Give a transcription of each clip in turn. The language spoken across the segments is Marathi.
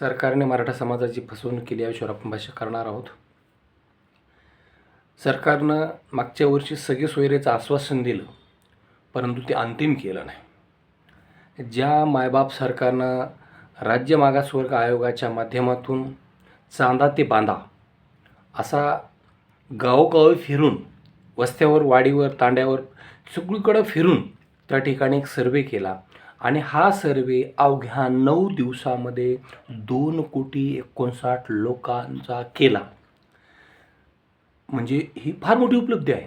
सरकारने मराठा समाजाची फसवणूक केली याविषयी आपण भाष्य करणार आहोत. सरकारनं मागच्या वर्षी सगळे सोयरेचं आश्वासन दिलं परंतु ते अंतिम केलं नाही. ज्या मायबाप सरकारनं राज्य मागासवर्ग आयोगाच्या माध्यमातून चांदा ते बांधा असा गावोगावी फिरून वस्त्यावर वाडीवर तांड्यावर सगळीकडं फिरून त्या ठिकाणी एक सर्वे केला आणि हा सर्वे अवघ्या नऊ दिवसामध्ये दोन कोटी एकोणसाठ लोकांचा केला. म्हणजे ही फार मोठी उपलब्धी आहे.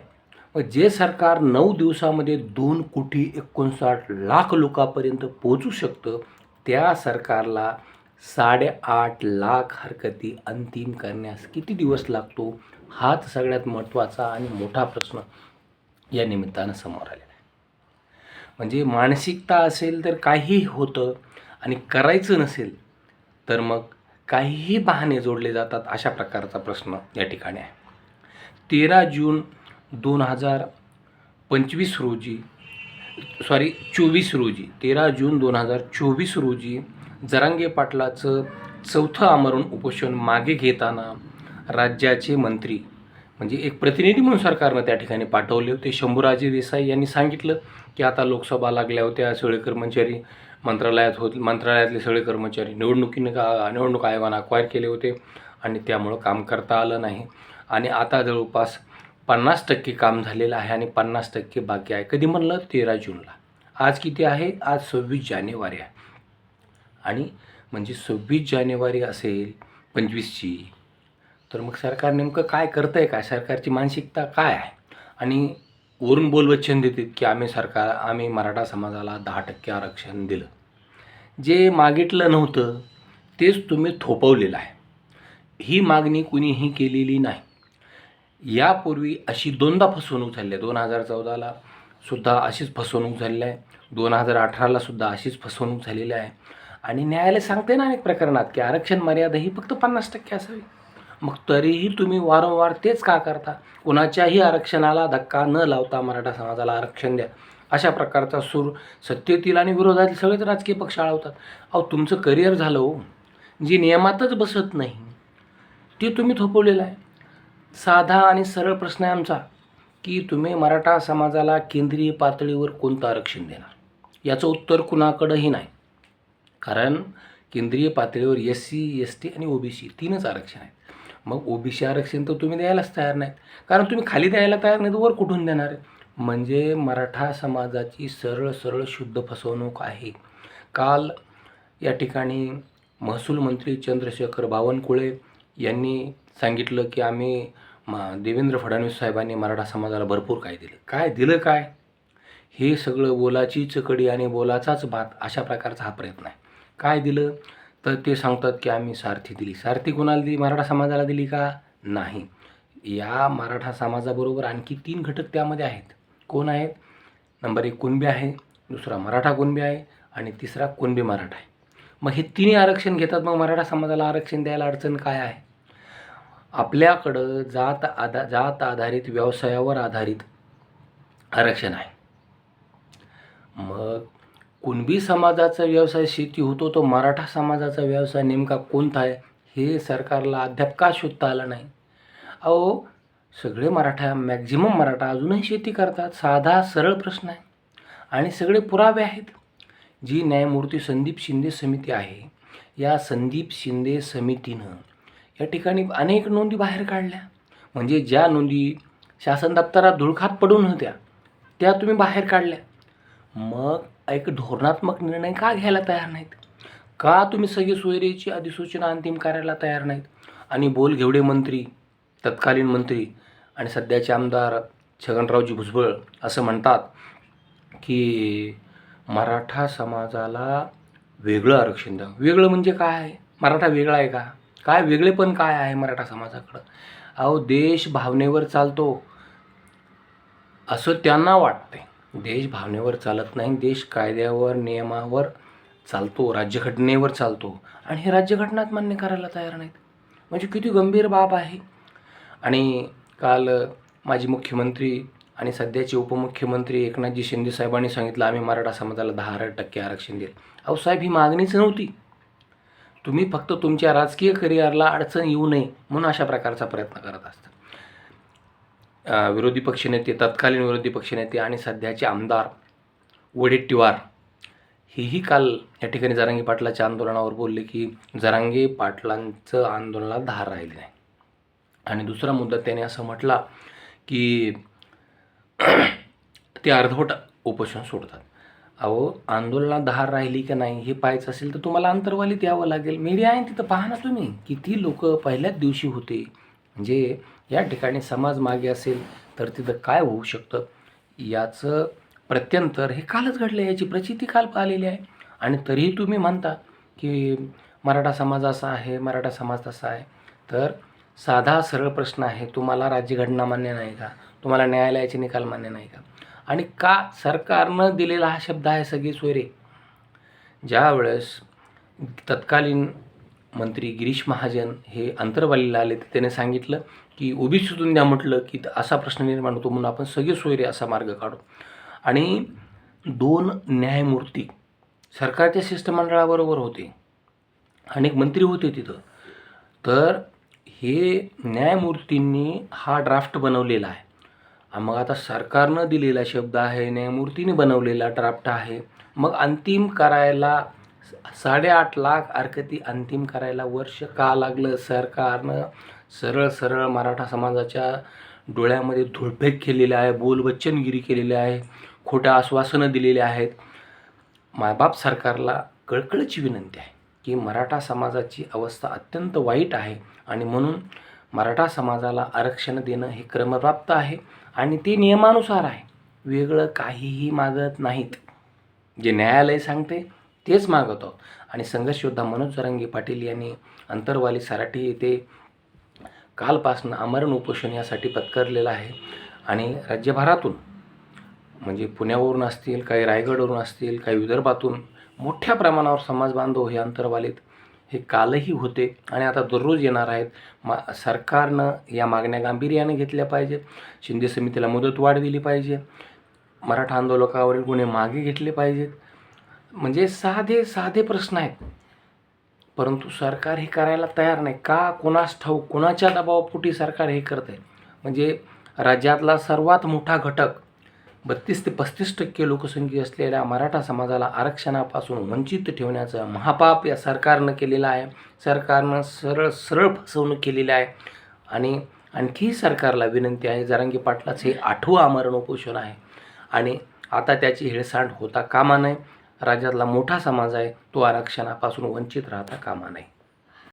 मग जे सरकार नऊ दिवसामध्ये दोन कोटी एकोणसाठ लाख लोकांपर्यंत पोहोचू शकतं त्या सरकारला साडेआठ लाख हरकती अंतिम करण्यास किती दिवस लागतो हाच सगळ्यात महत्त्वाचा आणि मोठा प्रश्न या निमित्तानं समोर आलेला आहे. म्हणजे मानसिकता असेल तर काहीही होतं आणि करायचं नसेल तर मग काहीही बहाणे जोडले जातात अशा प्रकारचा प्रश्न या ठिकाणी आहे. तेरा जून दोन हजार पंचवीस रोजी सॉरी चोवीस रोजी तेरा जून दोन हजार चोवीस रोजी जरांगे पाटलाचं चौथं आमरण उपोषण मागे घेताना राज्याचे मंत्री म्हणजे एक प्रतिनिधी म्हणून सरकारनं त्या ठिकाणी पाठवले होते. शंभूराजे देसाई यांनी सांगितलं की आता लोकसभा लागल्या होत्या सगळे कर्मचारी मंत्रालयात होत मंत्रालयातले सगळे कर्मचारी निवडणुकीनं का निवडणूक आयोगानं अक्वायर केले होते आणि त्यामुळं काम करता आलं नाही. आणि आता जवळपास पन्नास टक्के काम झालेलं आहे आणि पन्नास टक्के बाकी आहे. कधी म्हणलं? तेरा जूनला. आज किती आहे? आज सव्वीस जानेवारी आहे. आणि म्हणजे सव्वीस जानेवारी असेल पंचवीसची तर मग सरकार नेमकं काय करतं आहे काय सरकारची मानसिकता काय आहे? आणि वरून बोलवचन देतात की आम्ही सरकार आम्ही मराठा समाजाला दहा टक्के आरक्षण दिलं. जे मागितलं नव्हतं तेच तुम्ही थोपवलेलं आहे. ही मागणी कुणीही केलेली नाही. यापूर्वी अशी दोनदा फसवणूक झाली आहे. दोन हजार चौदाला सुद्धा अशीच फसवणूक झालेली आहे. दोन हजार अठराला सुद्धा अशीच फसवणूक झालेली आहे. आणि न्यायालय सांगते ना अनेक प्रकरणात की आरक्षण मर्यादा ही फक्त पन्नास टक्के असावी. मग तरीही तुम्ही वारंवार तेच का करता? कुणाच्याही आरक्षणाला धक्का न लावता मराठा समाजाला आरक्षण द्या. अशा प्रकारचा सूर सत्तेतील आणि विरोधातील सगळेच राजकीय पक्ष आळवतात. अहो तुमचं करिअर झालं हो. जी नियमातच बसत नाही ते तुम्ही थोपवलेलं आहे. साधा आणि सरळ प्रश्न आहे आमचा की तुम्ही मराठा समाजाला केंद्रीय पातळीवर कोणतं आरक्षण देणार? याचं उत्तर कुणाकडंही नाही. कारण केंद्रीय पातळीवर एस सी एस टी आणि ओबीसी तीनच आरक्षण आहेत. मग ओबीसी आरक्षण तर तुम्ही द्यायलाच तयार नाहीत. कारण तुम्ही खाली द्यायला तयार नाही तर वर कुठून देणार? आहे म्हणजे मराठा समाजाची सरळ सरळ शुद्ध फसवणूक आहे. काल या ठिकाणी महसूल मंत्री चंद्रशेखर बावनकुळे यांनी सांगितलं की आम्ही मा देवेंद्र फडणवीस साहेबांनी मराठा समाजाला भरपूर काय दिलं. काय दिलं काय? हे सगळं बोलाची चकडी आणि बोलाचाच भात अशा प्रकारचा हा प्रयत्न आहे. काय दिलं? तर ते सांगतात की आम्ही सारथी दिली. सारथी कोणाला दिली? मराठा समाजाला दिली का? नाही. या मराठा समाजाबरोबर आणखी तीन घटक त्यामध्ये आहेत. कोण आहेत? नंबर एक कुणबी आहे दुसरा मराठा कुणबी आहे आणि तिसरा कुणबी मराठा आहे. मग हे तिन्ही आरक्षण घेतात मग मराठा समाजाला आरक्षण द्यायला अडचण काय आहे? आपल्याकडं जात आधा जात आधारित व्यवसायावर आधारित आरक्षण आहे. मग कुणबी समाजाचा व्यवसाय शेती होतो तो मराठा समाजाचा व्यवसाय नेमका कोणता आहे? हे सरकारला अद्याप का शोधता आलं नाही? अहो सगळे मराठा मॅक्झिमम मराठा अजूनही शेती करतात. साधा सरळ प्रश्न आहे. आणि सगळे पुरावे आहेत. जी न्यायमूर्ती संदीप शिंदे समिती आहे या संदीप शिंदे समितीनं या ठिकाणी अनेक नोंदी बाहेर काढल्या. म्हणजे ज्या नोंदी शासन दप्तरात धुळखात पडून होत्या त्या तुम्ही बाहेर काढल्या. मग एक धोरणात्मक निर्णय का घ्यायला तयार नाहीत? का तुम्ही सगळी सोयरीची अधिसूचना अंतिम करायला तयार नाहीत? आणि बोल घेवडे मंत्री तत्कालीन मंत्री आणि सध्याचे आमदार छगनरावजी भुजबळ असं म्हणतात की मराठा समाजाला वेगळं आरक्षण द्या वेगळं म्हणजे काय? आहे मराठा वेगळा आहे का? काय वेगळेपण काय आहे मराठा समाजाकडं? अहो देश भावनेवर चालतो असं त्यांना वाटते देश भावनेवर चालत नाही देश कायद्यावर नियमावर चालतो राज्यघटनेवर चालतो. आणि हे राज्यघटनात मान्य करायला तयार नाहीत. म्हणजे किती गंभीर बाब आहे. आणि काल माजी मुख्यमंत्री आणि सध्याचे उपमुख्यमंत्री एकनाथजी शिंदे साहेबांनी सांगितलं आम्ही मराठा समाजाला दहा टक्के आरक्षण देईल. अहो साहेब ही मागणीच नव्हती. तुम्ही फक्त तुमच्या राजकीय करिअरला अडचण येऊ नये म्हणून अशा प्रकारचा प्रयत्न करत असतात. विरोधी पक्षनेते तत्कालीन विरोधी पक्षनेते आणि सध्याचे आमदार वडेट्टीवार हेही काल या ठिकाणी जरांगे पाटलाच्या आंदोलनावर बोलले की जरांगे पाटलांचं आंदोलनाला धार राहिली नाही. आणि दुसरा मुद्दा त्याने असं म्हटला की ते अर्धवट उपोषण सोडतात. अहो आंदोलनात धार राहिली का नाही हे पाहायचं असेल तर तुम्हाला अंतर्वालीत यावं लागेल. मीडिया आहे तिथं पहा ना तुम्ही. किती लोक पहिल्याच दिवशी होते. म्हणजे या ठिकाणी समाज मागे असेल तर तिथं काय होऊ शकतं? याचं प्रत्यंतर हे कालच घडलं याची प्रचिती काल पाहिलेली आहे. आणि तरीही तुम्ही म्हणता की मराठा समाज असा आहे मराठा समाज तसा आहे. तर साधा सरळ प्रश्न आहे तुम्हाला राज्यघटना मान्य नाही का? तुम्हाला न्यायालयाचे निकाल मान्य नाही का? आणि का सरकारनं दिलेला हा शब्द आहे सगळी सोयरे? ज्यावेळेस तत्कालीन मंत्री गिरीश महाजन हे अंतरवालीला आले तर त्याने सांगितलं की ओबीसीतून द्या म्हटलं की असा प्रश्न निर्माण होतो म्हणून आपण सगळे सोयरे असा मार्ग काढू. आणि दोन न्यायमूर्ती सरकारच्या शिष्टमंडळाबरोबर होते. अनेक मंत्री होते तिथं. तर हे न्यायमूर्तींनी हा ड्राफ्ट बनवलेला आहे. मग आता सरकारनं दिलेला शब्द आहे न्यायमूर्तीने बनवलेला ड्राफ्ट आहे. मग अंतिम करायला साडेआठ लाख आरकती अंतिम करायला वर्ष का लागलं? सरकारनं सरळ सरळ मराठा समाजाच्या डोळ्यामध्ये धुळफेक केलेली आहे बोलबच्चनगिरी केलेली आहे खोट्या आश्वासनं दिलेली आहेत. मायबाप सरकारला कळकळीची विनंती आहे की मराठा समाजाची अवस्था अत्यंत वाईट आहे आणि म्हणून मराठा समाजाला आरक्षण देणं हे क्रमप्राप्त आहे आणि ते नियमानुसार आहे. वेगळं काहीही मागत नाहीत. जे न्यायालय सांगते तेच मागवतो आणि संघर्षयोद्धा मनोज सरंगी पाटील यांनी अंतरवाली सराठी येथे कालपासनं आमरण उपोषण यासाठी पत्करलेलं आहे. आणि राज्यभरातून म्हणजे पुण्यावरून असतील काही रायगडवरून असतील काही विदर्भातून मोठ्या प्रमाणावर समाज बांधव हे अंतरवालीत हे कालही होते आणि आता दररोज येणार आहेत. मा सरकारनं या मागण्या गांभीर्याने घेतल्या पाहिजेत. शिंदे समितीला मुदतवाढ दिली पाहिजे. मराठा आंदोलकावरील गुन्हे मागे घेतले पाहिजेत. म्हणजे साधे साधे प्रश्न आहेत. परंतु सरकार हे करायला तयार नाही. का कोणास ठाऊक कोणाच्या दबावापोटी सरकार हे करत आहे म्हणजे राज्यातला सर्वात मोठा घटक बत्तीस ते पस्तीस टक्के लोकसंख्या असलेल्या मराठा समाजाला आरक्षणापासून वंचित ठेवण्याचं महापाप या सरकारनं केलेलं आहे. सरकारनं सरळ सरळ फसवणूक केलेली आहे. आणि आणखी सरकारला विनंती आहे जरांगी पाटलाचं हे आठवं आमरण उपोषण आहे. आणि आता त्याची हेळसांड होता कामा नये. राज्यातला मोठा समाज आहे तो आरक्षणापासून वंचित राहता कामा नये.